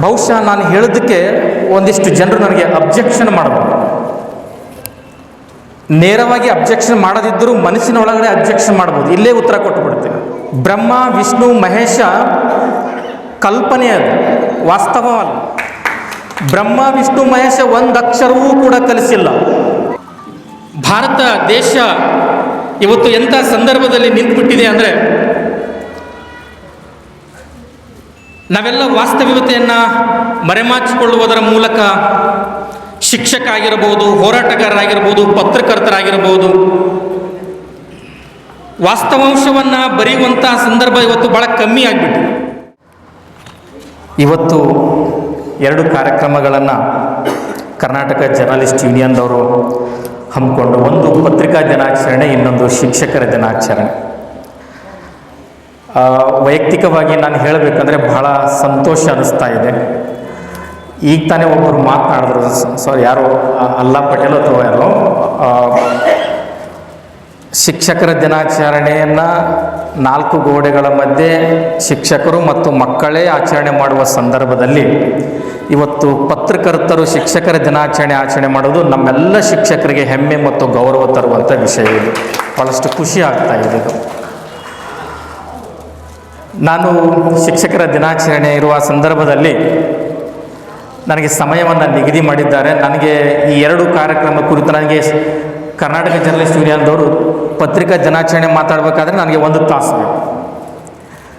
ಬಹುಶಃ ನಾನು ಹೇಳೋದಕ್ಕೆ ಒಂದಿಷ್ಟು ಜನರು ನನಗೆ ಅಬ್ಜೆಕ್ಷನ್ ಮಾಡಬಹುದು. ನೇರವಾಗಿ ಅಬ್ಜೆಕ್ಷನ್ ಮಾಡದಿದ್ದರೂ ಮನಸ್ಸಿನ ಒಳಗಡೆ ಅಬ್ಜೆಕ್ಷನ್ ಮಾಡ್ಬೋದು ಇಲ್ಲೇ ಉತ್ತರ ಕೊಟ್ಟು ಬಿಡ್ತೇನೆ ಬ್ರಹ್ಮ, ವಿಷ್ಣು, ಮಹೇಶ, ಕಲ್ಪನೆ ಅದು. ವಾಸ್ತವವಲ್ಲ. ಬ್ರಹ್ಮ, ವಿಷ್ಣು, ಮಹೇಶ ಒಂದು ಅಕ್ಷರವೂ ಕೂಡ ಕಲಿಸಿಲ್ಲ. ಭಾರತ, ದೇಶ ಇವತ್ತು ಎಂಥ ಸಂದರ್ಭದಲ್ಲಿ ನಿಂತುಬಿಟ್ಟಿದೆ ಅಂದರೆ ನಾವೆಲ್ಲ ವಾಸ್ತವಿಕತೆಯನ್ನು ಮರೆಮಾಚಿಕೊಳ್ಳುವುದರ ಮೂಲಕ ಶಿಕ್ಷಕ ಆಗಿರಬಹುದು ಹೋರಾಟಗಾರರಾಗಿರ್ಬೋದು, ಪತ್ರಕರ್ತರಾಗಿರ್ಬೋದು. ವಾಸ್ತವಾಂಶವನ್ನು ಬರೆಯುವಂತಹ ಸಂದರ್ಭ ಇವತ್ತು ಭಾಳ ಕಮ್ಮಿ ಆಗಿಬಿಟ್ಟು ಇವತ್ತು ಎರಡು ಕಾರ್ಯಕ್ರಮಗಳನ್ನು ಕರ್ನಾಟಕ ಜರ್ನಲಿಸ್ಟ್ ಯೂನಿಯನ್ದವರು ಹಮ್ಮಿಕೊಂಡು ಒಂದು ಪತ್ರಿಕಾ ದಿನಾಚರಣೆ, ಇನ್ನೊಂದು ಶಿಕ್ಷಕರ ದಿನಾಚರಣೆ. ವೈಯಕ್ತಿಕವಾಗಿ ನಾನು ಹೇಳಬೇಕಂದ್ರೆ ಬಹಳ ಸಂತೋಷ ಅನ್ನಿಸ್ತಾ ಇದೆ. ಈಗ ತಾನೇ ಒಬ್ಬರು ಮಾತನಾಡಿದ್ರು ಸಾರಿ ಯಾರೋ ಅಲ್ಲ ಪಟೇಲ್ ಅಥವಾ ಯಾರೋ ಶಿಕ್ಷಕರ ದಿನಾಚರಣೆಯನ್ನು ನಾಲ್ಕು ಗೋಡೆಗಳ ಮಧ್ಯೆ ಶಿಕ್ಷಕರು ಮತ್ತು ಮಕ್ಕಳೇ ಆಚರಣೆ ಮಾಡುವ ಸಂದರ್ಭದಲ್ಲಿ ಇವತ್ತು ಪತ್ರಕರ್ತರು ಶಿಕ್ಷಕರ ದಿನಾಚರಣೆ ಆಚರಣೆ ಮಾಡೋದು ನಮ್ಮೆಲ್ಲ ಶಿಕ್ಷಕರಿಗೆ ಹೆಮ್ಮೆ ಮತ್ತು ಗೌರವ ತರುವಂಥ ವಿಷಯ ಇದು. ಭಾಳಷ್ಟು ಖುಷಿ ಆಗ್ತಾ ಇದೆ ಇದು. ನಾನು ಶಿಕ್ಷಕರ ದಿನಾಚರಣೆ ಇರುವ ಸಂದರ್ಭದಲ್ಲಿ ನನಗೆ ಸಮಯವನ್ನು ನಿಗದಿ ಮಾಡಿದ್ದಾರೆ. ನನಗೆ ಈ ಎರಡು ಕಾರ್ಯಕ್ರಮ ಕುರಿತು ನನಗೆ ಕರ್ನಾಟಕ ಜರ್ನಲಿಸ್ಟ್ ಯೂನಿಯನ್ದವರು ಪತ್ರಿಕಾ ದಿನಾಚರಣೆ ಮಾತಾಡಬೇಕಾದ್ರೆ ನನಗೆ ಒಂದು ತಾಸು ಬೇಕು.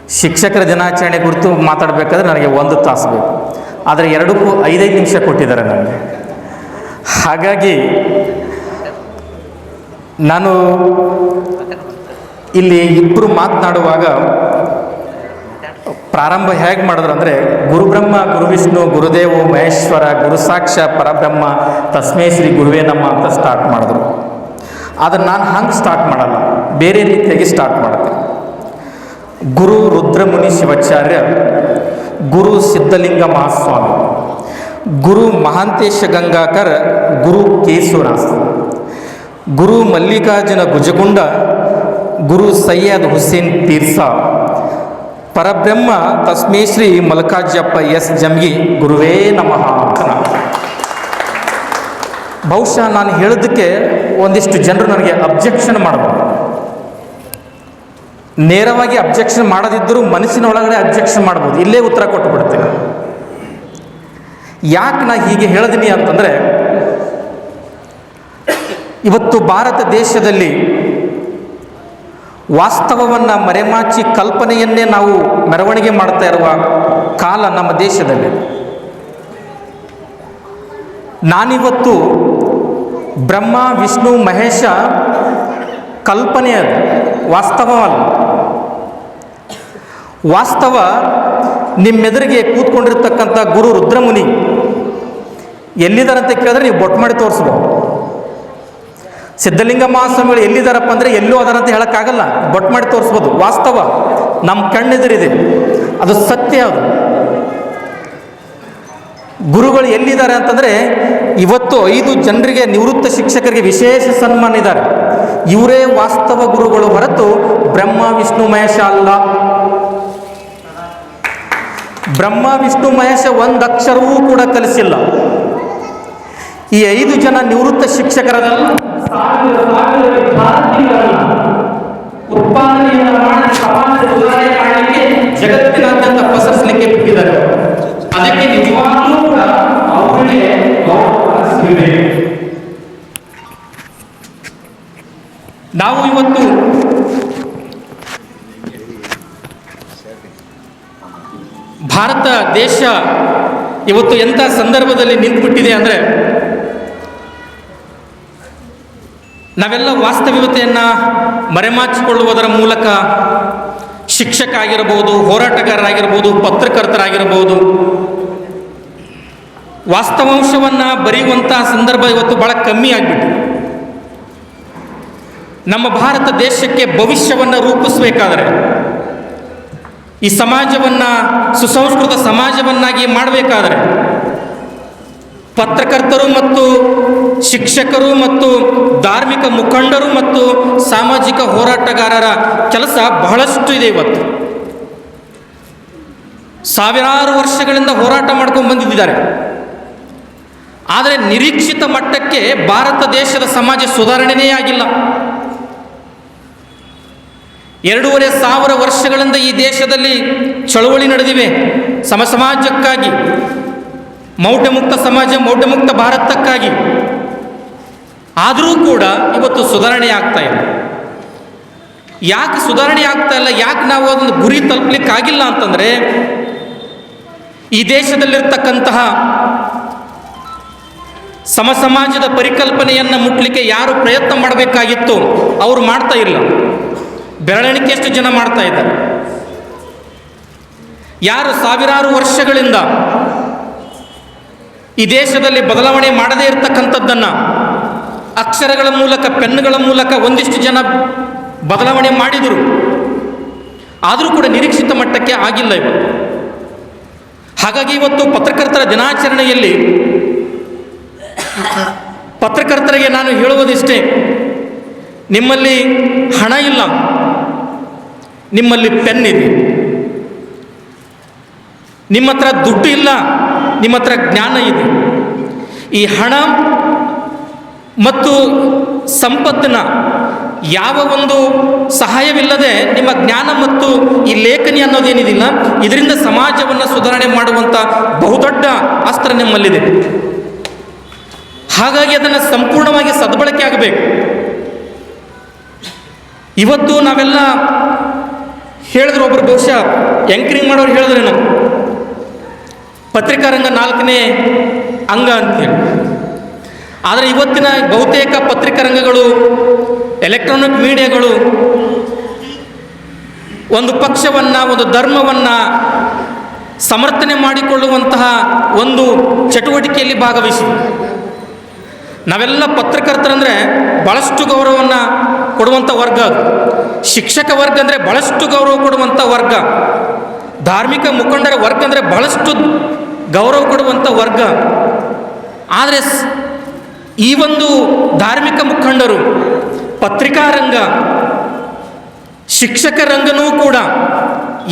ಶಿಕ್ಷಕರ ದಿನಾಚರಣೆ ಕುರಿತು ಮಾತಾಡಬೇಕಾದ್ರೆ ನನಗೆ ಒಂದು ತಾಸು ಬೇಕು. ಆದರೆ ಎರಡಕ್ಕೂ ಐದೈದು ನಿಮಿಷ ಕೊಟ್ಟಿದ್ದಾರೆ ನನಗೆ. ಹಾಗಾಗಿ ನಾನು ಇಲ್ಲಿ ಇಬ್ಬರು ಮಾತನಾಡುವಾಗ ಪ್ರಾರಂಭ ಹೇಗೆ ಮಾಡಿದ್ರು ಅಂದರೆ, ಗುರುಬ್ರಹ್ಮ ಗುರುವಿಷ್ಣು ಗುರುದೇವು, ಮಹೇಶ್ವರ ಗುರುಸಾಕ್ಷ ಪರಬ್ರಹ್ಮ, ತಸ್ಮೇ ಶ್ರೀ ಗುರುವೇ ನಮ್ಮ ಅಂತ ಸ್ಟಾರ್ಟ್ ಮಾಡಿದ್ರು. ಅದನ್ನು ನಾನು ಹಂಗೆ ಸ್ಟಾರ್ಟ್ ಮಾಡಲ್ಲ, ಬೇರೆ ರೀತಿಯಾಗಿ ಸ್ಟಾರ್ಟ್ ಮಾಡುತ್ತೆ ಗುರು ರುದ್ರಮುನಿ ಶಿವಾಚಾರ್ಯ, ಗುರು ಸಿದ್ಧಲಿಂಗ ಮಹಾಸ್ವಾಮಿ, ಗುರು ಮಹಾಂತೇಶ ಗಂಗಾಕರ್, ಗುರು ಕೇಶವರಾಸ್ ಗುರು ಮಲ್ಲಿಕಾರ್ಜುನ ಗುಜಗುಂಡ ಗುರು ಸೈಯದ್ ಹುಸೇನ್ ತೀರ್ಸಾ ಪರಬ್ರಹ್ಮ ತಸ್ಮೇ ಶ್ರೀ ಮಲ್ಕಾಜಪ್ಪ ಎಸ್ ಜಮ್ಗಿ, ಗುರುವೇ ನಮಃ. ಬಹುಶಃ ನಾನು ಹೇಳೋದಕ್ಕೆ ಒಂದಿಷ್ಟು ಜನರು ನನಗೆ ಅಬ್ಜೆಕ್ಷನ್ ಮಾಡಬಹುದು ನೇರವಾಗಿ ಅಬ್ಜೆಕ್ಷನ್ ಮಾಡದಿದ್ದರೂ ಮನಸ್ಸಿನ ಒಳಗಡೆ ಅಬ್ಜೆಕ್ಷನ್ ಮಾಡ್ಬೋದು. ಇಲ್ಲೇ ಉತ್ತರ ಕೊಟ್ಟು ಬಿಡ್ತೇನೆ ಯಾಕೆ ನಾ ಹೀಗೆ ಹೇಳಿದೀನಿ ಅಂತಂದರೆ, ಇವತ್ತು ಭಾರತ ದೇಶದಲ್ಲಿ ವಾಸ್ತವವನ್ನು ಮರೆಮಾಚಿ ಕಲ್ಪನೆಯನ್ನೇ ನಾವು ಮೆರವಣಿಗೆ ಮಾಡ್ತಾ ಇರುವ ಕಾಲ ನಮ್ಮ ದೇಶದಲ್ಲಿ. ನಾನಿವತ್ತು ಬ್ರಹ್ಮ, ವಿಷ್ಣು, ಮಹೇಶ ಕಲ್ಪನೆ ಅದು, ವಾಸ್ತವವಲ್ಲ. ವಾಸ್ತವ ನಿಮ್ಮೆದುರಿಗೆ ಕೂತ್ಕೊಂಡಿರ್ತಕ್ಕಂಥ ಗುರು ರುದ್ರಮುನಿ, ಎಲ್ಲಿದ್ದಾರಂತ ಕೇಳಿದ್ರೆ ನೀವು ಬೊಟ್ಟು ಮಾಡಿ ತೋರಿಸ್ಬೋದು. ಸಿದ್ಧಲಿಂಗ ಮಹಾಸ್ವಾಮಿಗಳು ಎಲ್ಲಿದ್ದಾರಪ್ಪ ಅಂದರೆ ಎಲ್ಲೂ ಅದರಂತ ಹೇಳೋಕ್ಕಾಗಲ್ಲ. ಬೊಟ್ ಮಾಡಿ ತೋರಿಸ್ಬೋದು. ವಾಸ್ತವ. ನಮ್ಮ ಕಣ್ಣೆದುರಿದೆ. ಅದು ಸತ್ಯ ಅದು ಗುರುಗಳು ಎಲ್ಲಿದ್ದಾರೆ ಅಂತಂದರೆ ಇವತ್ತು ಐದು ಜನರಿಗೆ ನಿವೃತ್ತ ಶಿಕ್ಷಕರಿಗೆ ವಿಶೇಷ ಸನ್ಮಾನ ಇದ್ದಾರೆ. ಇವರೇ ವಾಸ್ತವ ಗುರುಗಳು ಹೊರತು ಬ್ರಹ್ಮ, ವಿಷ್ಣು, ಮಹೇಶ ಅಲ್ಲ. ಬ್ರಹ್ಮ, ವಿಷ್ಣು, ಮಹೇಶ ಒಂದು ಅಕ್ಷರವೂ ಕೂಡ ಕಲಿಸಿಲ್ಲ. ಈ ಐದು ಜನ ನಿವೃತ್ತ ಶಿಕ್ಷಕರಲ್ಲ. ಸಾವಿರ ಸಾವಿರ ವಿದ್ಯಾರ್ಥಿಗಳನ್ನ ಉತ್ಪಾದನೆಯನ್ನು ಮಾಡಿ ಸಮಾಜ ಸುಧಾರಣೆ ಮಾಡಲಿಕ್ಕೆ ಜಗತ್ತಿನಾದ್ಯಂತ ಪಸರಿಸಲಿಕ್ಕೆ ಬಿಟ್ಟಿದ್ದಾರೆ. ಅದಕ್ಕೆ ನಿಜವಾಗ್ಲೂ ಕೂಡ ಅವರಿಗೆ ಗೌರವ ನಾವು ಇವತ್ತು ಭಾರತ ದೇಶ ಇವತ್ತು ಎಂಥ ಸಂದರ್ಭದಲ್ಲಿ ನಿಂತುಬಿಟ್ಟಿದೆ ಅಂದರೆ ನಾವೆಲ್ಲ ವಾಸ್ತವಿಕತೆಯನ್ನು ಮರೆಮಾಚಿಕೊಳ್ಳುವುದರ ಮೂಲಕ ಶಿಕ್ಷಕ ಆಗಿರಬಹುದು ಹೋರಾಟಗಾರರಾಗಿರ್ಬೋದು, ಪತ್ರಕರ್ತರಾಗಿರ್ಬೋದು, ವಾಸ್ತವಾಂಶವನ್ನು ಬರೆಯುವಂತಹ ಸಂದರ್ಭ ಇವತ್ತು ಭಾಳ ಕಮ್ಮಿ ಆಗಿಬಿಟ್ಟು ನಮ್ಮ ಭಾರತ ದೇಶಕ್ಕೆ ಭವಿಷ್ಯವನ್ನು ರೂಪಿಸಬೇಕಾದರೆ, ಈ ಸಮಾಜವನ್ನು, ಸುಸಂಸ್ಕೃತ ಸಮಾಜವನ್ನಾಗಿ ಮಾಡಬೇಕಾದರೆ ಪತ್ರಕರ್ತರು ಮತ್ತು ಶಿಕ್ಷಕರು ಮತ್ತು ಧಾರ್ಮಿಕ ಮುಖಂಡರು ಮತ್ತು ಸಾಮಾಜಿಕ ಹೋರಾಟಗಾರರ ಕೆಲಸ ಬಹಳಷ್ಟು ಇದೆ ಇವತ್ತು. ಸಾವಿರಾರು ವರ್ಷಗಳಿಂದ ಹೋರಾಟ ಮಾಡ್ಕೊಂಡು ಬಂದಿದ್ದಾರೆ. ಆದರೆ ನಿರೀಕ್ಷಿತ ಮಟ್ಟಕ್ಕೆ ಭಾರತ ದೇಶದ ಸಮಾಜ ಸುಧಾರಣೆಯೇ ಆಗಿಲ್ಲ. ಎರಡೂವರೆ ಸಾವಿರ ವರ್ಷಗಳಿಂದ ಈ ದೇಶದಲ್ಲಿ ಚಳುವಳಿ ನಡೆದಿವೆ. ಸಮ ಸಮಾಜಕ್ಕಾಗಿ ಮೌಢ್ಯಮುಕ್ತ ಸಮಾಜ, ಮೌಢ್ಯಮುಕ್ತ ಭಾರತಕ್ಕಾಗಿ. ಆದರೂ ಕೂಡ ಇವತ್ತು ಸುಧಾರಣೆ ಆಗ್ತಾ ಇಲ್ಲ ಯಾಕೆ ಸುಧಾರಣೆ ಆಗ್ತಾ ಇಲ್ಲ, ಯಾಕೆ ನಾವು ಅದನ್ನು ಗುರಿ ತಲುಪಲಿಕ್ಕಾಗಿಲ್ಲ ಅಂತಂದರೆ, ಈ ದೇಶದಲ್ಲಿರ್ತಕ್ಕಂತಹ ಸಮ ಸಮಾಜದ ಪರಿಕಲ್ಪನೆಯನ್ನು ಮುಟ್ಲಿಕ್ಕೆ ಯಾರು ಪ್ರಯತ್ನ ಮಾಡಬೇಕಾಗಿತ್ತು, ಅವರು ಮಾಡ್ತಾ ಇಲ್ಲ. ಬೆರಳೆಣಿಕೆಯಷ್ಟು ಜನ ಮಾಡ್ತಾ ಇದ್ದಾರೆ. ಯಾರು ಸಾವಿರಾರು ವರ್ಷಗಳಿಂದ ಈ ದೇಶದಲ್ಲಿ ಬದಲಾವಣೆ ಮಾಡದೇ ಇರತಕ್ಕಂಥದ್ದನ್ನು ಅಕ್ಷರಗಳ ಮೂಲಕ, ಪೆನ್ನುಗಳ ಮೂಲಕ ಒಂದಿಷ್ಟು ಜನ ಬದಲಾವಣೆ ಮಾಡಿದರು. ಆದರೂ ಕೂಡ ನಿರೀಕ್ಷಿತ ಮಟ್ಟಕ್ಕೆ ಆಗಿಲ್ಲ ಇವತ್ತು ಹಾಗಾಗಿ ಇವತ್ತು ಪತ್ರಕರ್ತರ ದಿನಾಚರಣೆಯಲ್ಲಿ ಪತ್ರಕರ್ತರಿಗೆ ನಾನು ಹೇಳುವುದಿಷ್ಟೇ, ನಿಮ್ಮಲ್ಲಿ ಹಣ ಇಲ್ಲ, ನಿಮ್ಮಲ್ಲಿ ಪೆನ್ ಇದೆ, ನಿಮ್ಮ ಹತ್ರ ದುಡ್ಡು ಇಲ್ಲ ನಿಮ್ಮ ಹತ್ರ ಜ್ಞಾನ ಇದೆ. ಈ ಹಣ ಮತ್ತು ಸಂಪತ್ತಿನ ಯಾವ ಒಂದು ಸಹಾಯವಿಲ್ಲದೆ ನಿಮ್ಮ ಜ್ಞಾನ ಮತ್ತು ಈ ಲೇಖನಿ ಅನ್ನೋದೇನಿದಿಲ್ಲ, ಇದರಿಂದ ಸಮಾಜವನ್ನು ಸುಧಾರಣೆ ಮಾಡುವಂಥ ಬಹುದೊಡ್ಡ ಅಸ್ತ್ರ ನಿಮ್ಮಲ್ಲಿದೆ. ಹಾಗಾಗಿ ಅದನ್ನು ಸಂಪೂರ್ಣವಾಗಿ ಸದ್ಬಳಕೆ ಆಗಬೇಕು. ಇವತ್ತು ನಾವೆಲ್ಲ ಹೇಳಿದ್ರು ಒಬ್ಬರು ಬಹುಶಃ ಎಂಕರಿಂಗ್ ಮಾಡೋರು ಹೇಳಿದ್ರೇನು ಪತ್ರಿಕಾರಂಗ ನಾಲ್ಕನೇ ಅಂಗ ಅಂತೇಳಿ. ಆದರೆ ಇವತ್ತಿನ ಬಹುತೇಕ ಪತ್ರಿಕಾರಂಗಗಳು ಎಲೆಕ್ಟ್ರಾನಿಕ್ ಮೀಡಿಯಾಗಳು ಒಂದು ಪಕ್ಷವನ್ನು, ಒಂದು ಧರ್ಮವನ್ನು ಸಮರ್ಥನೆ ಮಾಡಿಕೊಳ್ಳುವಂತಹ ಒಂದು ಚಟುವಟಿಕೆಯಲ್ಲಿ ಭಾಗವಹಿಸಿ ನಾವೆಲ್ಲ ಪತ್ರಕರ್ತರಂದರೆ ಭಾಳಷ್ಟು ಗೌರವವನ್ನು ಕೊಡುವಂಥ ವರ್ಗ ಶಿಕ್ಷಕ ವರ್ಗ ಅಂದರೆ ಭಾಳಷ್ಟು ಗೌರವ ಕೊಡುವಂಥ ವರ್ಗ. ಧಾರ್ಮಿಕ ಮುಖಂಡರ ವರ್ಗ ಅಂದರೆ ಬಹಳಷ್ಟು ಗೌರವ ಕೊಡುವಂಥ ವರ್ಗ. ಆದರೆ ಈ ಒಂದು ಧಾರ್ಮಿಕ ಮುಖಂಡರು, ಪತ್ರಿಕಾ ರಂಗ, ಶಿಕ್ಷಕ ರಂಗನೂ ಕೂಡ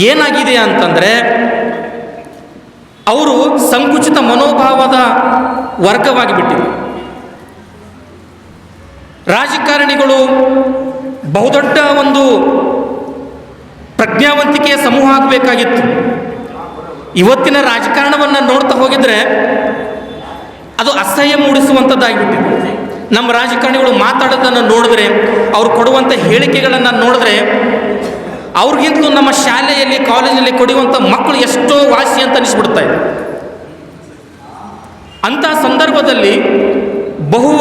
ಏನಾಗಿದೆ ಅಂತಂದರೆ ಅವರು ಸಂಕುಚಿತ ಮನೋಭಾವದ ವರ್ಗವಾಗಿ ಬಿಟ್ಟಿದೆ ರಾಜಕಾರಣಿಗಳು ಬಹುದೊಡ್ಡ ಒಂದು ಪ್ರಜ್ಞಾವಂತಿಕೆಯ ಸಮೂಹ ಆಗಬೇಕಾಗಿತ್ತು. ಇವತ್ತಿನ ರಾಜಕಾರಣವನ್ನು ನೋಡ್ತಾ ಹೋಗಿದ್ರೆ ಅದು ಅಸಹ್ಯ ಮೂಡಿಸುವಂಥದ್ದಾಗಿಬಿಟ್ಟಿದೆ ನಮ್ಮ ರಾಜಕಾರಣಿಗಳು ಮಾತಾಡೋದನ್ನು ನೋಡಿದ್ರೆ, ಅವ್ರು ಕೊಡುವಂಥ ಹೇಳಿಕೆಗಳನ್ನು ನೋಡಿದ್ರೆ, ಅವ್ರಿಗಿಂತಲೂ ನಮ್ಮ ಶಾಲೆಯಲ್ಲಿ, ಕಾಲೇಜಲ್ಲಿ ಕೊಡುವಂಥ ಮಕ್ಕಳು ಎಷ್ಟೋ ವಾಸಿ ಅಂತ ಅನಿಸ್ಬಿಡ್ತಾ ಇದೆ. ಅಂಥ ಸಂದರ್ಭದಲ್ಲಿ ಬಹು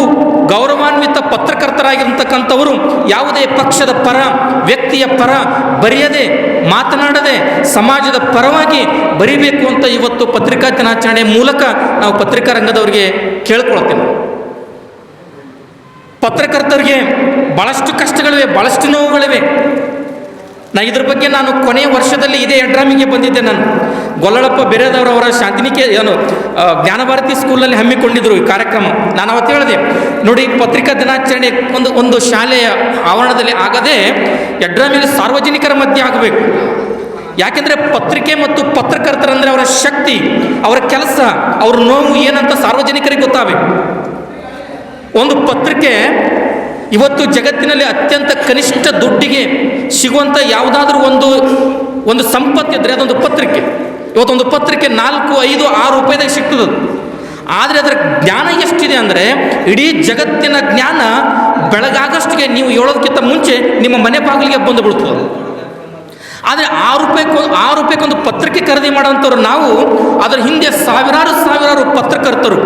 ಗೌರವಾನ್ವಿತ ಪತ್ರಕರ್ತರಾಗಿರ್ತಕ್ಕಂಥವರು ಯಾವುದೇ ಪಕ್ಷದ ಪರ, ವ್ಯಕ್ತಿಯ ಪರ ಬರೆಯದೆ, ಮಾತನಾಡದೆ, ಸಮಾಜದ ಪರವಾಗಿ ಬರಿಬೇಕು ಅಂತ ಇವತ್ತು ಪತ್ರಿಕಾ ದಿನಾಚರಣೆ ಮೂಲಕ ನಾವು ಪತ್ರಿಕಾ ರಂಗದವರಿಗೆ ಕೇಳ್ಕೊಳ್ತೇವೆ. ಪತ್ರಕರ್ತರಿಗೆ ಭಾಳಷ್ಟು ಕಷ್ಟಗಳಿವೆ ಭಾಳಷ್ಟು ನೋವುಗಳಿವೆ. ನಾ ಇದ್ರ ಬಗ್ಗೆ ನಾನು ಕೊನೆಯ ವರ್ಷದಲ್ಲಿ ಇದೇ ಎಡ್ರಾಮಿಗೆ ಬಂದಿದ್ದೆ ನಾನು. ಗೊಲ್ಲಳಪ್ಪ ಅವರ ಶಾಂತಿನಿಕೆ, ಏನು ಜ್ಞಾನಭಾರತಿ ಸ್ಕೂಲಲ್ಲಿ ಹಮ್ಮಿಕೊಂಡಿದ್ರು ಈ ಕಾರ್ಯಕ್ರಮ. ನಾನು ಅವತ್ತು ಹೇಳಿದೆ, ನೋಡಿ, ಪತ್ರಿಕಾ ದಿನಾಚರಣೆ ಒಂದು ಒಂದು ಶಾಲೆಯ ಆವರಣದಲ್ಲಿ ಆಗದೆ ಎಡ್ರಾಮಿಲಿ ಸಾರ್ವಜನಿಕರ ಮಧ್ಯೆ ಆಗಬೇಕು. ಯಾಕೆಂದರೆ ಪತ್ರಿಕೆ ಮತ್ತು ಪತ್ರಕರ್ತರಂದರೆ ಅವರ ಶಕ್ತಿ, ಅವರ ಕೆಲಸ, ಅವ್ರ ನೋವು ಏನಂತ ಸಾರ್ವಜನಿಕರಿಗೆ ಗೊತ್ತಾಗಬೇಕು ಒಂದು ಪತ್ರಿಕೆ ಇವತ್ತು ಜಗತ್ತಿನಲ್ಲಿ ಅತ್ಯಂತ ಕನಿಷ್ಠ ದುಡ್ಡಿಗೆ ಸಿಗುವಂಥ ಯಾವುದಾದ್ರೂ ಒಂದು ಒಂದು ಸಂಪತ್ತಿದ್ರೆ ಅದೊಂದು ಪತ್ರಿಕೆ. ಇವತ್ತೊಂದು ಪತ್ರಿಕೆ ನಾಲ್ಕು, ಐದು, ಆರು ರೂಪಾಯಿದಾಗ ಸಿಗ್ತದೆ ಆದರೆ ಅದರ ಜ್ಞಾನ ಎಷ್ಟಿದೆ ಅಂದರೆ, ಇಡೀ ಜಗತ್ತಿನ ಜ್ಞಾನ ಬೆಳಗಾಗಷ್ಟಿಗೆ ನೀವು ಹೇಳೋದಕ್ಕಿಂತ ಮುಂಚೆ ನಿಮ್ಮ ಮನೆ ಬಾಗಿಲಿಗೆ ಬಂದು ಬಿಡ್ತದೆ ಆದರೆ ಆರು ರೂಪಾಯಿಗೆ ಆರು ರೂಪಾಯಿಗೊಂದು ಪತ್ರಿಕೆ ಖರೀದಿ ಮಾಡೋಂಥವ್ರು ನಾವು, ಅದರ ಹಿಂದೆ ಸಾವಿರಾರು ಸಾವಿರಾರು ಪತ್ರಕರ್ತರು.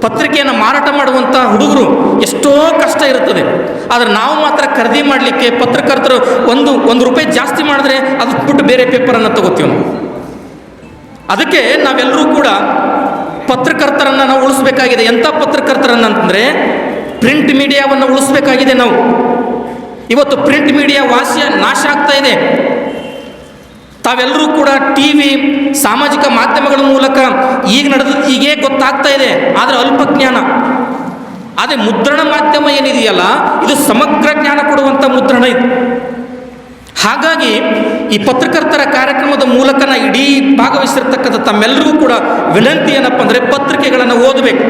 ಪತ್ರಿಕೆಯನ್ನು ಮಾರಾಟ ಮಾಡುವಂಥ ಹುಡುಗರು ಎಷ್ಟೋ ಕಷ್ಟ ಇರುತ್ತದೆ. ಆದರೆ ನಾವು ಮಾತ್ರ ಖರೀದಿ ಮಾಡಲಿಕ್ಕೆ ಪತ್ರಕರ್ತರು ಒಂದು ಒಂದು ರೂಪಾಯಿ ಜಾಸ್ತಿ ಮಾಡಿದ್ರೆ ಅದು ಬಿಟ್ಟು ಬೇರೆ ಪೇಪರನ್ನು ತಗೋತೀವಿ ನಾವು. ಅದಕ್ಕೆ ನಾವೆಲ್ಲರೂ ಕೂಡ ಪತ್ರಕರ್ತರನ್ನು ನಾವು ಉಳಿಸ್ಬೇಕಾಗಿದೆ. ಎಂಥ ಪತ್ರಕರ್ತರನ್ನು ಅಂತಂದರೆ ಪ್ರಿಂಟ್ ಮೀಡಿಯಾವನ್ನು ಉಳಿಸ್ಬೇಕಾಗಿದೆ ನಾವು. ಇವತ್ತು ಪ್ರಿಂಟ್ ಮೀಡಿಯಾ ವಾಸ್ಯ ನಾಶ ಆಗ್ತಾ ಇದೆ. ತಾವೆಲ್ಲರೂ ಕೂಡ ಟಿ ವಿ ಸಾಮಾಜಿಕ ಮಾಧ್ಯಮಗಳ ಮೂಲಕ ಈಗ ನಡೆದ ಈಗೇ ಗೊತ್ತಾಗ್ತಾ ಇದೆ. ಆದರೆ ಅಲ್ಪ ಜ್ಞಾನ. ಆದರೆ ಮುದ್ರಣ ಮಾಧ್ಯಮ ಏನಿದೆಯಲ್ಲ, ಇದು ಸಮಗ್ರ ಜ್ಞಾನ ಕೊಡುವಂಥ ಮುದ್ರಣ ಇದು. ಹಾಗಾಗಿ ಈ ಪತ್ರಕರ್ತರ ಕಾರ್ಯಕ್ರಮದ ಮೂಲಕ ನಾ ಇಡೀ ಭಾಗವಹಿಸಿರ್ತಕ್ಕಂಥ ತಮ್ಮೆಲ್ಲರಿಗೂ ಕೂಡ ವಿನಂತಿ ಏನಪ್ಪ ಅಂದರೆ ಪತ್ರಿಕೆಗಳನ್ನು ಓದಬೇಕು.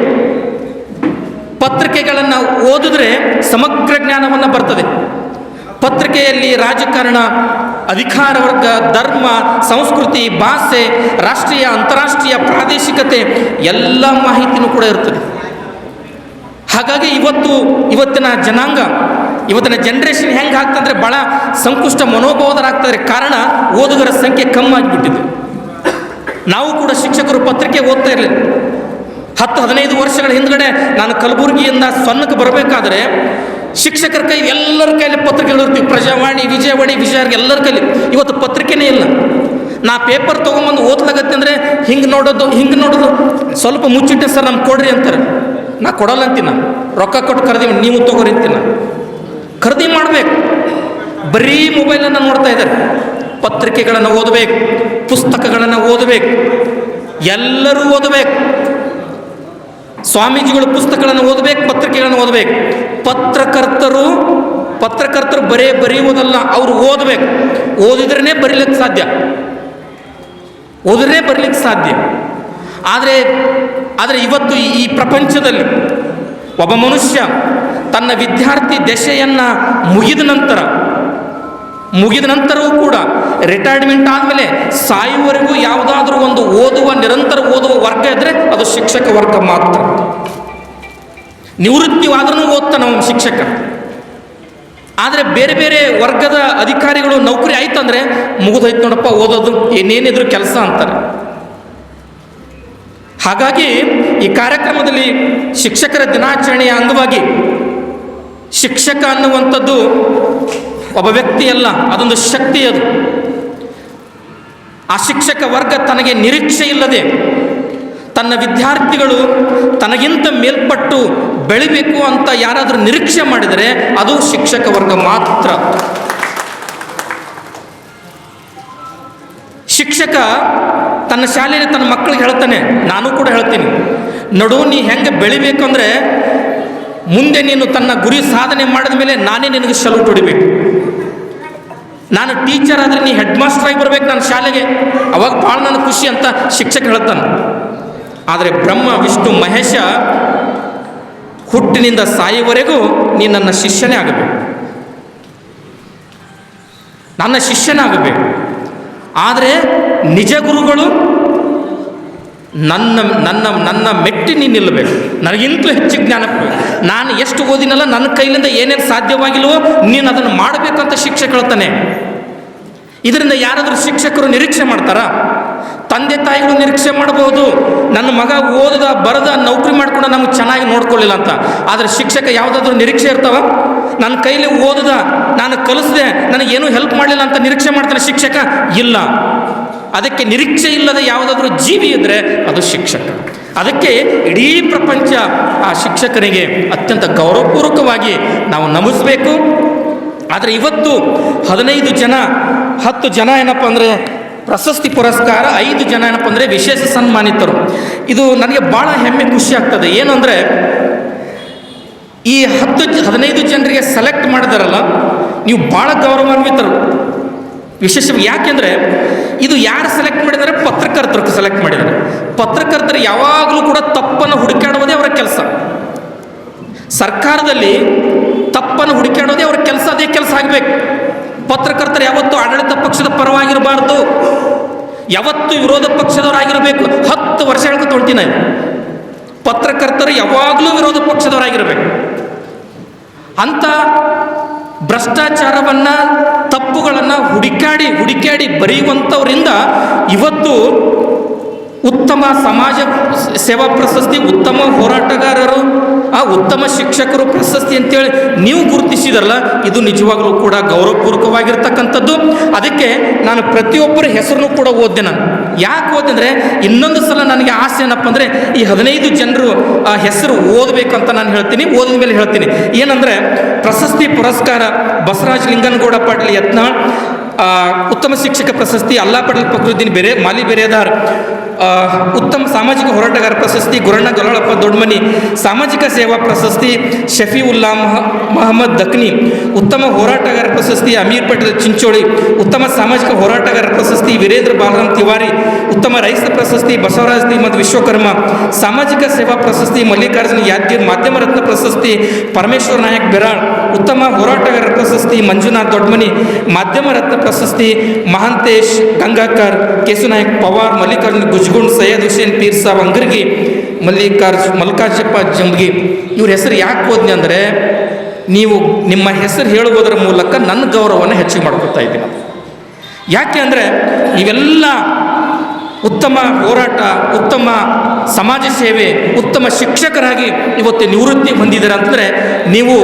ಪತ್ರಿಕೆಗಳನ್ನು ಓದಿದ್ರೆ ಸಮಗ್ರ ಜ್ಞಾನವನ್ನು ಬರ್ತದೆ. ಪತ್ರಿಕೆಯಲ್ಲಿ ರಾಜಕಾರಣ ಅಧಿಕಾರ ವರ್ಗ, ಧರ್ಮ, ಸಂಸ್ಕೃತಿ, ಭಾಷೆ, ರಾಷ್ಟ್ರೀಯ, ಅಂತಾರಾಷ್ಟ್ರೀಯ, ಪ್ರಾದೇಶಿಕತೆ ಎಲ್ಲ ಮಾಹಿತಿನೂ ಕೂಡ ಇರ್ತದೆ. ಹಾಗಾಗಿ ಇವತ್ತು ಇವತ್ತಿನ ಜನಾಂಗ, ಇವತ್ತಿನ ಜನ್ರೇಷನ್ ಹೆಂಗೆ ಆಗ್ತಂದ್ರೆ ಭಾಳ ಸಂಕುಷ್ಟ ಮನೋಭಾವದರಾಗ್ತಾರೆ ಕಾರಣ ಓದುಗರ ಸಂಖ್ಯೆ ಕಮ್ಮಿ ಆಗಿಬಿಟ್ಟಿದೆ. ನಾವು ಕೂಡ ಶಿಕ್ಷಕರು ಪತ್ರಿಕೆ ಓದ್ತಾ ಇರಲಿಲ್ಲ. ಹತ್ತು ಹದಿನೈದು ವರ್ಷಗಳ ಹಿಂದ್ಗಡೆ ನಾನು ಕಲಬುರಗಿಯಿಂದ ಸೊನ್ನಕ್ಕೆ ಬರಬೇಕಾದ್ರೆ ಶಿಕ್ಷಕರ ಕೈ ಎಲ್ಲರ ಕೈಯಲ್ಲಿ ಪತ್ರಿಕೆಗಳು ಇರ್ತೀವಿ ಪ್ರಜಾವಾಣಿ, ವಿಜಯವಾಣಿ ವಿಜಯ ಎಲ್ಲರ ಕೈಲಿ. ಇವತ್ತು ಪತ್ರಿಕೆನೇ ಇಲ್ಲ. ನಾ ಪೇಪರ್ ತೊಗೊಂಬಂದು ಓದ್ಲಾಗತ್ತೆ ಅಂದರೆ ಹಿಂಗೆ ನೋಡೋದು ಹಿಂಗೆ ನೋಡೋದು. ಸ್ವಲ್ಪ ಮುಚ್ಚಿಟ್ಟೆ ಸರ್ ನಮ್ಗೆ ಕೊಡ್ರಿ ಅಂತಾರೆ. ನಾ ಕೊಡಲ್ಲ ಅಂತೀನಿ ರೊಕ್ಕ ಕೊಟ್ಟು ಖರೀದಿ ನೀವು ತಗೋರಿ ಅಂತೀನಿ ಖರೀದಿ ಮಾಡಬೇಕು. ಬರೀ ಮೊಬೈಲನ್ನು ನೋಡ್ತಾ ಇದ್ದಾರೆ. ಪತ್ರಿಕೆಗಳನ್ನು ಓದಬೇಕು, ಪುಸ್ತಕಗಳನ್ನು ಓದಬೇಕು. ಎಲ್ಲರೂ ಓದಬೇಕು. ಸ್ವಾಮೀಜಿಗಳು ಪುಸ್ತಕಗಳನ್ನು ಓದಬೇಕು, ಪತ್ರಿಕೆಗಳನ್ನು ಓದಬೇಕು. ಪತ್ರಕರ್ತರು ಪತ್ರಕರ್ತರು ಬರೇ ಬರೆಯುವುದಲ್ಲ, ಅವರು ಓದಬೇಕು. ಓದಿದ್ರೇ ಬರೀಲಿಕ್ಕೆ ಸಾಧ್ಯ. ಓದಿದ್ರೆ ಬರಲಿಕ್ಕೆ ಸಾಧ್ಯ. ಆದರೆ ಆದರೆ ಇವತ್ತು ಈ- ಪ್ರಪಂಚದಲ್ಲಿ ಒಬ್ಬ ಮನುಷ್ಯ ತನ್ನ ವಿದ್ಯಾರ್ಥಿ ದೆಸೆಯನ್ನು ಮುಗಿದ ನಂತರ ಮುಗಿದ ನಂತರವೂ ಕೂಡ ರಿಟೈರ್ಮೆಂಟ್ ಆದಮೇಲೆ ಸಾಯುವವರೆಗೂ ಯಾವುದಾದ್ರೂ ಒಂದು ಓದುವ, ನಿರಂತರ ಓದುವ ವರ್ಗ ಇದ್ದರೆ ಅದು ಶಿಕ್ಷಕ ವರ್ಗ ಮಾತ್ರ. ನಿವೃತ್ತಿವಾದ್ರೂ ಓದ್ತಾನೆ ಅವನು ಶಿಕ್ಷಕ. ಆದರೆ ಬೇರೆ ಬೇರೆ ವರ್ಗದ ಅಧಿಕಾರಿಗಳು ನೌಕರಿ ಆಯ್ತಂದ್ರೆ ಮುಗಿದೋಯ್ತು ನೋಡಪ್ಪ, ಓದೋದು ಏನೇನಿದ್ರು ಕೆಲಸ ಅಂತಾರೆ. ಹಾಗಾಗಿ ಈ ಕಾರ್ಯಕ್ರಮದಲ್ಲಿ ಶಿಕ್ಷಕರ ದಿನಾಚರಣೆಯ ಅಂಗವಾಗಿ ಶಿಕ್ಷಕ ಅನ್ನುವಂಥದ್ದು ಒಬ್ಬ ವ್ಯಕ್ತಿಯಲ್ಲ, ಅದೊಂದು ಶಕ್ತಿ ಅದು. ಆ ಶಿಕ್ಷಕ ವರ್ಗ ತನಗೆ ನಿರೀಕ್ಷೆ ಇಲ್ಲದೆ ತನ್ನ ವಿದ್ಯಾರ್ಥಿಗಳು ತನಗಿಂತ ಮೇಲ್ಪಟ್ಟು ಬೆಳಿಬೇಕು ಅಂತ ಯಾರಾದರೂ ನಿರೀಕ್ಷೆ ಮಾಡಿದರೆ ಅದು ಶಿಕ್ಷಕ ವರ್ಗ ಮಾತ್ರ. ಶಿಕ್ಷಕ ತನ್ನ ಶಾಲೆಯಲ್ಲಿ ತನ್ನ ಮಕ್ಕಳಿಗೆ ಹೇಳ್ತಾನೆ, ನಾನು ಕೂಡ ಹೇಳ್ತೀನಿ. ನಡು, ನೀ ಹೆಂಗೆ ಬೆಳಿಬೇಕು ಅಂದರೆ ಮುಂದೆ ನೀನು ತನ್ನ ಗುರಿ ಸಾಧನೆ ಮಾಡಿದ ಮೇಲೆ ನಾನೇ ನಿನಗೆ ಸಲೂಟ್ ಹೊಡಿಬೇಕು ನಾನು ಟೀಚರ್ ಆದರೆ ನೀ ಹೆಡ್ ಮಾಸ್ಟರ್ ಆಗಿ ಬರ್ಬೇಕು ನನ್ನ ಶಾಲೆಗೆ. ಅವಾಗ ಭಾಳ ನನ್ನ ಖುಷಿ ಅಂತ ಶಿಕ್ಷಕ ಹೇಳ್ತಾನೆ. ಆದರೆ ಬ್ರಹ್ಮ, ವಿಷ್ಣು, ಮಹೇಶ ಹುಟ್ಟಿನಿಂದ ಸಾಯುವವರೆಗೂ ನೀ ನನ್ನ ಶಿಷ್ಯನೇ ಆಗಬೇಕು. ನನ್ನ ಶಿಷ್ಯನಾಗಬೇಕು. ಆದರೆ ನಿಜ ಗುರುಗಳು ನನ್ನ ನನ್ನ ನನ್ನ ಮೆಟ್ಟಿ ನೀನು ನಿಲ್ಲಬೇಕು. ನನಗಿಂತಲೂ ಹೆಚ್ಚು ಜ್ಞಾನ ನಾನು ಎಷ್ಟು ಓದಿನಲ್ಲ ನನ್ನ ಕೈಲಿಂದ ಏನೇನು ಸಾಧ್ಯವಾಗಿಲ್ವೋ ನೀನು ಅದನ್ನು ಮಾಡಬೇಕಂತ ಶಿಕ್ಷಕ ಹೇಳ್ತಾನೆ ಇದರಿಂದ ಯಾರಾದರೂ ಶಿಕ್ಷಕರು ನಿರೀಕ್ಷೆ ಮಾಡ್ತಾರ? ತಂದೆ ತಾಯಿಗಳು ನಿರೀಕ್ಷೆ ಮಾಡಬಹುದು. ನನ್ನ ಮಗ ಓದದ, ಬರದ, ನೌಕರಿ ಮಾಡ್ಕೊಂಡು ನಮ್ಗೆ ಚೆನ್ನಾಗಿ ನೋಡ್ಕೊಳ್ಳಿಲ್ಲ ಅಂತ. ಆದರೆ ಶಿಕ್ಷಕ ಯಾವುದಾದ್ರೂ ನಿರೀಕ್ಷೆ ಇರ್ತಾವ? ನನ್ನ ಕೈಲಿ ಓದದ, ನಾನು ಕಲಿಸ್ದೆ, ನನಗೇನು ಹೆಲ್ಪ್ ಮಾಡಲಿಲ್ಲ ಅಂತ ನಿರೀಕ್ಷೆ ಮಾಡ್ತಾನೆ ಶಿಕ್ಷಕ? ಇಲ್ಲ. ಅದಕ್ಕೆ ನಿರೀಕ್ಷೆ ಇಲ್ಲದೆ ಯಾವುದಾದ್ರೂ ಜೀವಿ ಇದ್ದರೆ ಅದು ಶಿಕ್ಷಕ. ಅದಕ್ಕೆ ಇಡೀ ಪ್ರಪಂಚ ಆ ಶಿಕ್ಷಕನಿಗೆ ಅತ್ಯಂತ ಗೌರವಪೂರ್ವಕವಾಗಿ ನಾವು ನಮಿಸಬೇಕು. ಆದರೆ ಇವತ್ತು ಹದಿನೈದು ಜನ, ಹತ್ತು ಜನ ಏನಪ್ಪ ಅಂದರೆ ಪ್ರಶಸ್ತಿ ಪುರಸ್ಕಾರ, ಐದು ಜನ ಏನಪ್ಪ ಅಂದರೆ ವಿಶೇಷ ಸನ್ಮಾನಿತರು. ಇದು ನನಗೆ ಭಾಳ ಹೆಮ್ಮೆ ಖುಷಿ ಆಗ್ತದೆ. ಏನು ಈ ಹತ್ತು ಹದಿನೈದು ಜನರಿಗೆ ಸೆಲೆಕ್ಟ್ ಮಾಡಿದಾರಲ್ಲ, ನೀವು ಭಾಳ ಗೌರವಾನ್ವಿತರು. ವಿಶೇಷ ಯಾಕೆಂದರೆ ಇದು ಯಾರು ಸೆಲೆಕ್ಟ್ ಮಾಡಿದ್ದಾರೆ ಪತ್ರಕರ್ತರು ಸೆಲೆಕ್ಟ್ ಮಾಡಿದ್ದಾರೆ ಪತ್ರಕರ್ತರು ಯಾವಾಗಲೂ ಕೂಡ ತಪ್ಪನ್ನು ಹುಡುಕಾಡುವುದೇ ಅವರ ಕೆಲಸ. ಸರ್ಕಾರದಲ್ಲಿ ತಪ್ಪನ್ನು ಹುಡುಕಾಡೋದೇ ಅವರ ಕೆಲಸ, ಅದೇ ಕೆಲಸ ಆಗಬೇಕು. ಪತ್ರಕರ್ತರು ಯಾವತ್ತೂ ಆಡಳಿತ ಪಕ್ಷದ ಪರವಾಗಿರಬಾರ್ದು. ಯಾವತ್ತು ವಿರೋಧ ಪಕ್ಷದವರಾಗಿರಬೇಕು. ಹತ್ತು ವರ್ಷಗಳ ತೊಳ್ತೀನಿ ಪತ್ರಕರ್ತರು ಯಾವಾಗಲೂ ವಿರೋಧ ಪಕ್ಷದವರಾಗಿರಬೇಕು. ಅಂಥ ಭ್ರಷ್ಟಾಚಾರವನ್ನು ತಪ್ಪುಗಳನ್ನು ಹುಡುಕಾಡಿ ಹುಡುಕಾಡಿ ಬರೆಯುವಂಥವರಿಂದ ಇವತ್ತು ಉತ್ತಮ ಸಮಾಜ ಸೇವಾ ಪ್ರಶಸ್ತಿ ಉತ್ತಮ ಹೋರಾಟಗಾರರು ಆ ಉತ್ತಮ ಶಿಕ್ಷಕರು ಪ್ರಶಸ್ತಿ ಅಂತೇಳಿ ನೀವು ಗುರುತಿಸಿದರಲ್ಲ, ಇದು ನಿಜವಾಗಲೂ ಕೂಡ ಗೌರವಪೂರ್ವಕವಾಗಿರ್ತಕ್ಕಂಥದ್ದು. ಅದಕ್ಕೆ ನಾನು ಪ್ರತಿಯೊಬ್ಬರ ಹೆಸರನ್ನು ಕೂಡ ಓದ್ದೆ ನಾನು. ಯಾಕೆ ಓದಿದ್ರೆ ಇನ್ನೊಂದು ಸಲ ನನಗೆ ಆಸೆ ಏನಪ್ಪ ಅಂದರೆ, ಈ ಹದಿನೈದು ಜನರು ಆ ಹೆಸರು ಓದಬೇಕು ಅಂತ ನಾನು ಹೇಳ್ತೀನಿ, ಓದಿದ ಮೇಲೆ ಹೇಳ್ತೀನಿ. ಏನಂದರೆ, ಪ್ರಶಸ್ತಿ ಪುರಸ್ಕಾರ ಬಸವರಾಜ ಲಿಂಗನಗೌಡ ಪಾಟೀಲ್ ಯತ್ನಾಳ್ ಉತ್ತಮ ಶಿಕ್ಷಕ ಪ್ರಶಸ್ತಿ ಅಲ್ಲಾ ಪಟೇಲ್ ಫಕ್ರುದ್ದೀನ್ ಬೇರೆ, ಮಾಲಿ ಬೇರೆದಾರ್. ಉತ್ತಮ ಸಾಮಾಜಿಕ ಹೋರಾಟಗಾರ ಪ್ರಶಸ್ತಿ ಗುರಣ್ಣ ಗೊಲ್ಲಳಪ್ಪ ದೊಡ್ಡಮನಿ ಸಾಮಾಜಿಕ ಸೇವಾ ಪ್ರಶಸ್ತಿ ಶಫೀವುಲ್ಲಾ ಮಹ- ಮಹಮ್ಮದ್ ದಕ್ನಿ, ಉತ್ತಮ ಹೋರಾಟಗಾರ ಪ್ರಶಸ್ತಿ ಅಮೀರ್ ಪಟೇಲ್ ಚಿಂಚೋಳಿ, ಉತ್ತಮ ಸಾಮಾಜಿಕ ಹೋರಾಟಗಾರ ಪ್ರಶಸ್ತಿ ವೀರೇಂದ್ರ ಬಾಲರಾಮ್ ತಿವಾರಿ, ಉತ್ತಮ ರೈತ ಪ್ರಶಸ್ತಿ ಬಸವರಾಜ್ ಮತ್ತು ವಿಶ್ವಕರ್ಮ, ಸಾಮಾಜಿಕ ಸೇವಾ ಪ್ರಶಸ್ತಿ ಮಲ್ಲಿಕಾರ್ಜುನ ಯಾದಗಿರ್ ಮಾಧ್ಯಮ ರತ್ನ ಪ್ರಶಸ್ತಿ ಪರಮೇಶ್ವರ ನಾಯಕ್ ಬೆರಾಳ್, ಉತ್ತಮ ಹೋರಾಟಗಾರ ಪ್ರಶಸ್ತಿ ಮಂಜುನಾಥ್ ದೊಡ್ಮನಿ, ಮಾಧ್ಯಮ ರತ್ನ ಪ್ರಶಸ್ತಿ ಮಹಾಂತೇಶ್ ಗಂಗಾಕರ್ ಕೇಸುನಾಯಕ್ ಪವಾರ್, ಮಲ್ಲಿಕಾರ್ಜುನ ಗುಜ್ಗುಂಡ್ ಸೈಯದ್ ಹುಸೇನ್ ಪೀರ್ ಸಾಬ್ ಅಂಗರ್ಗಿ, ಮಲ್ಲಿಕಾರ್ಜ್, ಮಲ್ಲಿಕಾರ್ಜಪ್ಪ ಜಂಬ್ಗಿ, ಇವ್ರ ಹೆಸರು ಯಾಕೆ ಹೋದ್ನಿ ಅಂದರೆ, ನೀವು ನಿಮ್ಮ ಹೆಸರು ಹೇಳುವುದರ ಮೂಲಕ ನನ್ನ ಗೌರವವನ್ನು ಹೆಚ್ಚಿಗೆ ಮಾಡ್ಕೊತಾ ಇದ್ದೀನಿ. ಯಾಕೆ ಅಂದರೆ, ಇವೆಲ್ಲ ಉತ್ತಮ ಹೋರಾಟ, ಉತ್ತಮ ಸಮಾಜ ಸೇವೆ, ಉತ್ತಮ ಶಿಕ್ಷಕರಾಗಿ ಇವತ್ತು ನಿವೃತ್ತಿ ಹೊಂದಿದ್ದೀರ ಅಂತಂದರೆ, ನೀವು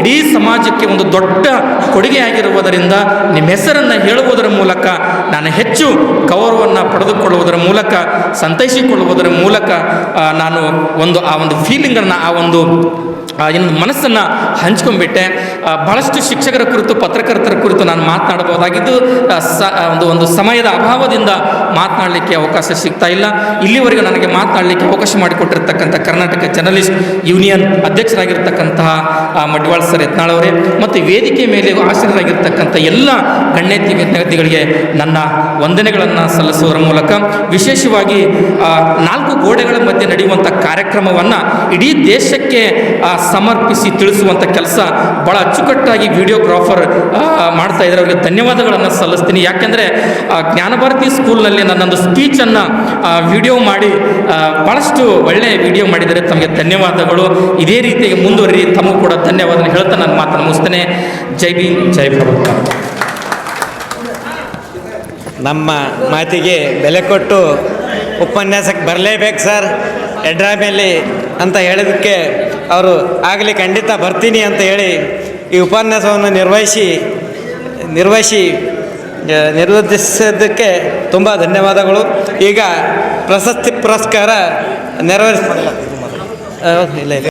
ಇಡೀ ಸಮಾಜಕ್ಕೆ ಒಂದು ದೊಡ್ಡ ಕೊಡುಗೆಯಾಗಿರುವುದರಿಂದ ನಿಮ್ಮ ಹೆಸರನ್ನು ಹೇಳುವುದರ ಮೂಲಕ ನಾನು ಹೆಚ್ಚು ಗೌರವವನ್ನು ಪಡೆದುಕೊಳ್ಳುವುದರ ಮೂಲಕ ಸಂತೈಸಿಕೊಳ್ಳುವುದರ ಮೂಲಕ ನಾನು ಒಂದು ಆ ಒಂದು ಫೀಲಿಂಗನ್ನು ಆ ಒಂದು ಏನು ಮನಸ್ಸನ್ನು ಹಂಚ್ಕೊಂಡ್ಬಿಟ್ಟೆ. ಬಹಳಷ್ಟು ಶಿಕ್ಷಕರ ಕುರಿತು, ಪತ್ರಕರ್ತರ ಕುರಿತು ನಾನು ಮಾತನಾಡಬಹುದಾಗಿದ್ದು ಸ ಒಂದು ಒಂದು ಸಮಯದ ಅಭಾವದಿಂದ ಮಾತನಾಡಲಿಕ್ಕೆ ಅವಕಾಶ ಸಿಗ್ತಾ ಇಲ್ಲ. ಇಲ್ಲಿವರೆಗೂ ನನಗೆ ಮಾತನಾಡಲಿಕ್ಕೆ ಅವಕಾಶ ಮಾಡಿಕೊಟ್ಟಿರ್ತಕ್ಕಂಥ ಕರ್ನಾಟಕ ಜರ್ನಲಿಸ್ಟ್ ಯೂನಿಯನ್ ಅಧ್ಯಕ್ಷರಾಗಿರ್ತಕ್ಕಂತಹ ಮಡ್ವಾಳ್ ಸರ್ ಯತ್ನಾಳವರೇ ಮತ್ತು ವೇದಿಕೆ ಮೇಲೆ ಆಶ್ರಯರಾಗಿರ್ತಕ್ಕಂಥ ಎಲ್ಲ ಗಣ್ಯತಿ ವಿದ್ಯಾರ್ಥಿಗಳಿಗೆ ನನ್ನ ವಂದನೆಗಳನ್ನು ಸಲ್ಲಿಸುವುದರ ಮೂಲಕ, ವಿಶೇಷವಾಗಿ ನಾಲ್ಕು ಗೋಡೆಗಳ ಮಧ್ಯೆ ನಡೆಯುವಂಥ ಕಾರ್ಯಕ್ರಮವನ್ನು ಇಡೀ ದೇಶಕ್ಕೆ ಸಮರ್ಪಿಸಿ ತಿಳಿಸುವಂಥ ಕೆಲಸ ಭಾಳ ಅಚ್ಚುಕಟ್ಟಾಗಿ ವಿಡಿಯೋಗ್ರಾಫರ್ ಮಾಡ್ತಾ ಇದ್ದಾರೆ. ಅವರಿಗೆ ಧನ್ಯವಾದಗಳನ್ನು ಸಲ್ಲಿಸ್ತೀನಿ. ಯಾಕೆಂದರೆ ಜ್ಞಾನಭಾರತಿ ಸ್ಕೂಲ್ನಲ್ಲಿ ನನ್ನೊಂದು ಸ್ಪೀಚನ್ನು ವಿಡಿಯೋ ಮಾಡಿ ಭಾಳಷ್ಟು ಒಳ್ಳೆಯ ವಿಡಿಯೋ ಮಾಡಿದ್ದಾರೆ. ತಮಗೆ ಧನ್ಯವಾದಗಳು. ಇದೇ ರೀತಿಯಾಗಿ ಮುಂದುವರಿ ತಮಗೂ ಕೂಡ ಧನ್ಯವಾದ ಹೇಳ್ತಾ ನಾನು ಮಾತನ್ನು ಮುಗಿಸ್ತೇನೆ. ಜೈ ಬಿ ಜೈ ಭಾರತ. ನಮ್ಮ ಮಾತಿಗೆ ಬೆಲೆ ಕೊಟ್ಟು ಉಪನ್ಯಾಸಕ್ಕೆ ಬರಲೇಬೇಕು ಸರ್. ಎಡ್ರಾಮೇಲಿ ಅಂತ ಹೇಳಿದಕ್ಕೆ ಅವರು ಆಗಲಿ ಖಂಡಿತ ಬರ್ತೀನಿ ಅಂತ ಹೇಳಿ ಈ ಉಪನ್ಯಾಸವನ್ನು ನಿರ್ವಹಿಸಿ ನಿರ್ವಹಿಸಿ ನಿರ್ವಹಿಸಿದ್ದಕ್ಕೆ ತುಂಬ ಧನ್ಯವಾದಗಳು. ಈಗ ಪ್ರಶಸ್ತಿ ಪುರಸ್ಕಾರ ನೆರವೇರಿಸ ಇಲ್ಲ ಇಲ್ಲ.